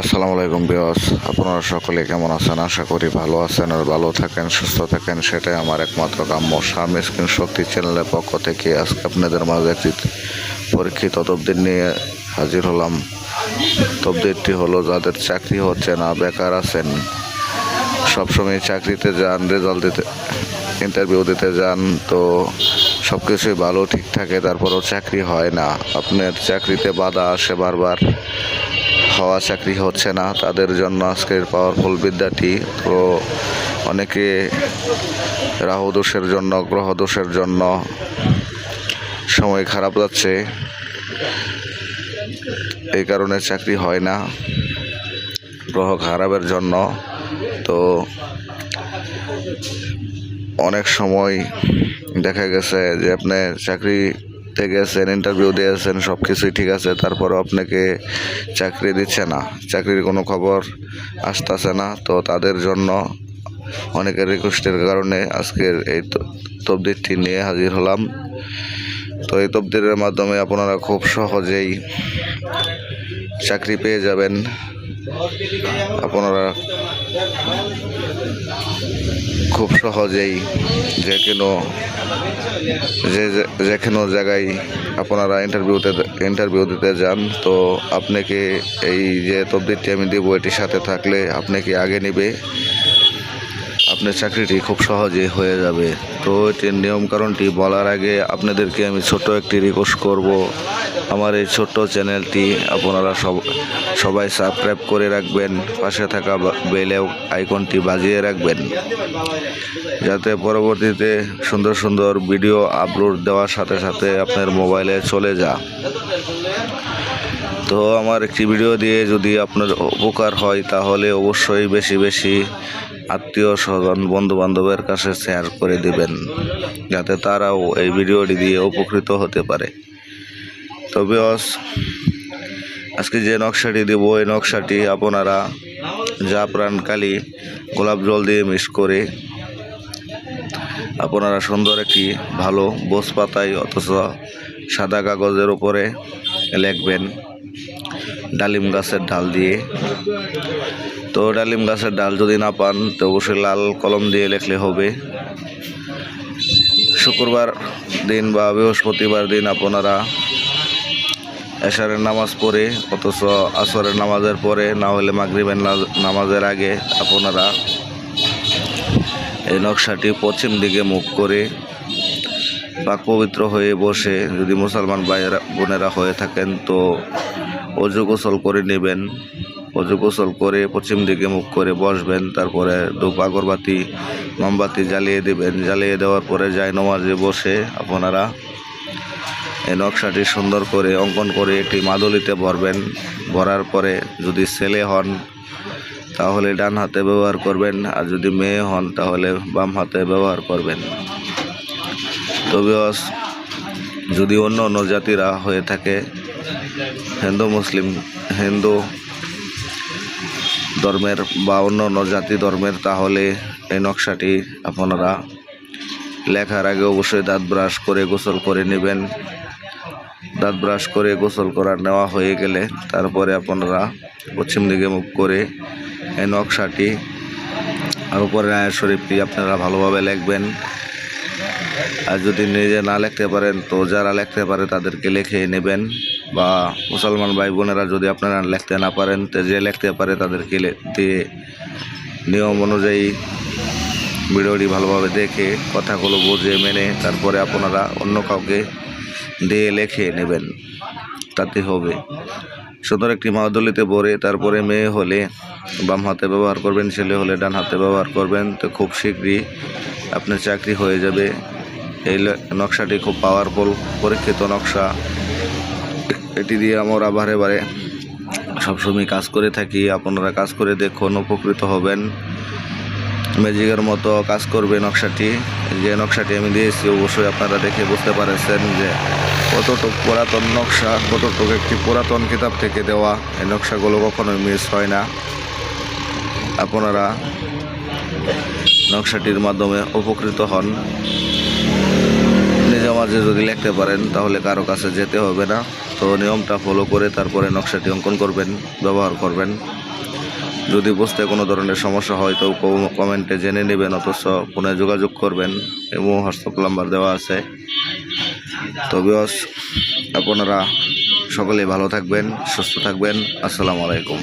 আসসালামু আলাইকুম বিয়স আপনারা সকলে কেমন আছেন? আশা করি ভালো আছেন আর ভালো থাকেন, সুস্থ থাকেন। সেটাই আমার একমাত্র কাম্য। স্বামী স্ক্রিন শক্তি চ্যানেলের পক্ষ থেকে আজকে আপনাদের মাঝে একটি পরীক্ষিত তবদির নিয়ে হাজির হলাম। তবদিরটি হলো, যাদের চাকরি হচ্ছে না, বেকার আছেন, সবসময় চাকরিতে যান রেজাল্ট দিতে ইন্টারভিউ দিতে যান, তো সব কিছুই ভালো, ঠিক থাকে, তারপরেও চাকরি হয় না। আপনার চাকরিতে বাধা আসে বারবার। হওয়া চাকরি হচ্ছে না, তাদের জন্য আজকের পাওয়ারফুল বিদ্যাটি তো অনেকে রাহু দোষের জন্য, গ্রহ দোষের জন্য সময় খারাপ যাচ্ছে। এই কারণে চাকরি হয় না, গ্রহ খারাপের জন্য। তো অনেক সময় দেখা গেছে যে আপনি চাকরিতে গেছেন ইন্টারভিউ দিয়েছেন সব কিছুই ঠিক আছে, তারপরও আপনাকে চাকরি দিচ্ছে না। চাকরির কোনো খবর আসতেছে না, তো তাদের জন্য অনেকের রিকোয়েস্টের কারণে আজকের এই তবদিরটি নিয়ে হাজির হলাম। তো এই তবদিরের মাধ্যমে আপনারা খুব সহজেই চাকরি পেয়ে যাবেন। আপনারা খুব সহজেই যে কোনো যে যে- কোনো জায়গায় আপনারা ইন্টারভিউতে ইন্টারভিউ দিতে যান। তো আপনাকে এই যে তবদিরটি আমি দেবো, এটির সাথে থাকলে আপনাকে আগে নেবে? আপনার চাকরিটি খুব সহজে হয়ে যাবে। তো এটির নিয়মকানুনটি বলার আগে আপনাদেরকে আমি ছোট একটি রিকোয়েস্ট করব। আমার এই ছোট্ট চ্যানেলটি আপনারা সব, সবাই সাবস্ক্রাইব করে রাখবেন, পাশে থাকা বেলেও আইকনটি বাজিয়ে রাখবেন। যাতে পরবর্তীতে সুন্দর সুন্দর ভিডিও আপলোড দেওয়ার সাথে সাথে আপনার মোবাইলে চলে যা তো আমার একটি ভিডিও দিয়ে যদি আপনার উপকার হয়, তাহলে অবশ্যই বেশি বেশি আত্মীয় স্বজন বন্ধু বান্ধবের কাছে শেয়ার করে দিবেন, যাতে তারাও এই ভিডিওটি দিয়ে উপকৃত হতে পারে। তবে আজকে যে নকশাটি দেব, এই নকশাটি আপনারা যা প্রাণকালী গোলাপ জল দিয়ে মিক্স করে আপনারা সুন্দর একটি ভালো বোস পাতায় অথচ সাদা কাগজের উপরে লিখবেন। ডালিম গাছের ডাল দিয়ে। তো ডালিম গাছের ডাল যদি না পান, তো অবশ্যই লাল কলম দিয়ে লেখলে হবে। শুক্রবার দিন বা বৃহস্পতিবার দিন আপনারা এশারের নামাজ পড়ে, অথচ আসরের নামাজের পরে না হলে মাগরিবের নামাজের আগে আপনারা এই নকশাটি পশ্চিম দিকে মুখ করে পাক পবিত্র হয়ে বসে যদি মুসলমান ভাইয়েরা বোনেরা হয়ে থাকেন, তো অজু গোসল করে নেবেন। অজু গোসল করে পশ্চিম দিকে মুখ করে বসবেন, তারপরে ধূপ, আগরবাতি, মোমবাতি জ্বালিয়ে দেবেন। জ্বালিয়ে দেওয়ার পরে যায় নমাজে বসে আপনারা এই নকশাটি সুন্দর করে অঙ্কন করে একটি মাদুলিতে ভরবেন। ভরার পরে যদি ছেলে হন, তাহলে ডান হাতে ব্যবহার করবেন, আর যদি মেয়ে হন, তাহলে বাম হাতে ব্যবহার করবেন। তবে যদি অন্য অন্য জাতিরা হয়ে থাকে হিন্দু, মুসলিম, হিন্দু ধর্মের বা অন্য অন্য জাতি ধর্মের, তাহলে এই নকশাটি আপনারা লেখার আগে অবশ্যই দাঁত ব্রাশ করে গোসল করে নেবেন। দাঁত ব্রাশ করে গোসল করা নেওয়া হয়ে গেলে তারপরে আপনারা পশ্চিম দিকে মুখ করে এই নকশাটি আর উপরে আয়াত শরীফটি আপনারা ভালোভাবে লিখবেন। আর যদি নিজে না লিখতে পারেন, তো যারা লিখতে পারে তাদেরকে লিখে নেবেন। বা মুসলমান ভাই বোনেরা যদি আপনারা লিখতে না পারেন, তো যে লিখতে পারে তাদেরকে দিয়ে নিয়ম অনুযায়ী ভিডিওটি ভালোভাবে দেখে, কথাগুলো বুঝে, মেনে তারপরে আপনারা অন্য কাউকে দিয়ে লেখে নেবেন। তাতে হবে। সুন্দর একটি মাদলিতে পরে তারপরে মেয়ে হলে বাম হাতে ব্যবহার করবেন, ছেলে হলে ডান হাতে ব্যবহার করবেন, তো খুব শীঘ্রই আপনার চাকরি হয়ে যাবে। এই নকশাটি খুব পাওয়ারফুল পরীক্ষিত নকশা। এটি দিয়ে আমরা বারে বারে সবসময় কাজ করে থাকি। আপনারা কাজ করে দেখুন, উপকৃত হবেন। ম্যাজিকের মতো কাজ করবে নকশাটি। যে নকশাটি আমি দিয়েছি, অবশ্যই আপনারা দেখে বুঝতে পারছেন যে কতটুক পুরাতন নকশা, কতটুক একটি পুরাতন কিতাব থেকে দেওয়া, এই নকশাগুলো কখনোই মিস হয় না। আপনারা নকশাটির মাধ্যমে উপকৃত হন। নিজে মাঝে যদি লিখতে পারেন, তাহলে কারও কাছে যেতে হবে না। তো নিয়মটা ফলো করে তারপরে নকশাটি অঙ্কন করবেন, ব্যবহার করবেন। যদি বুঝতে কোনো ধরনের সমস্যা হয় তো কমেন্টে জেনে নেবেন, অথচ ফোনে যোগাযোগ করবেন এবং হোয়াটসঅ্যাপ নাম্বার দেওয়া আছে। তো আপনারা সকলে ভালো থাকবেন, সুস্থ থাকবেন। আসসালামু আলাইকুম।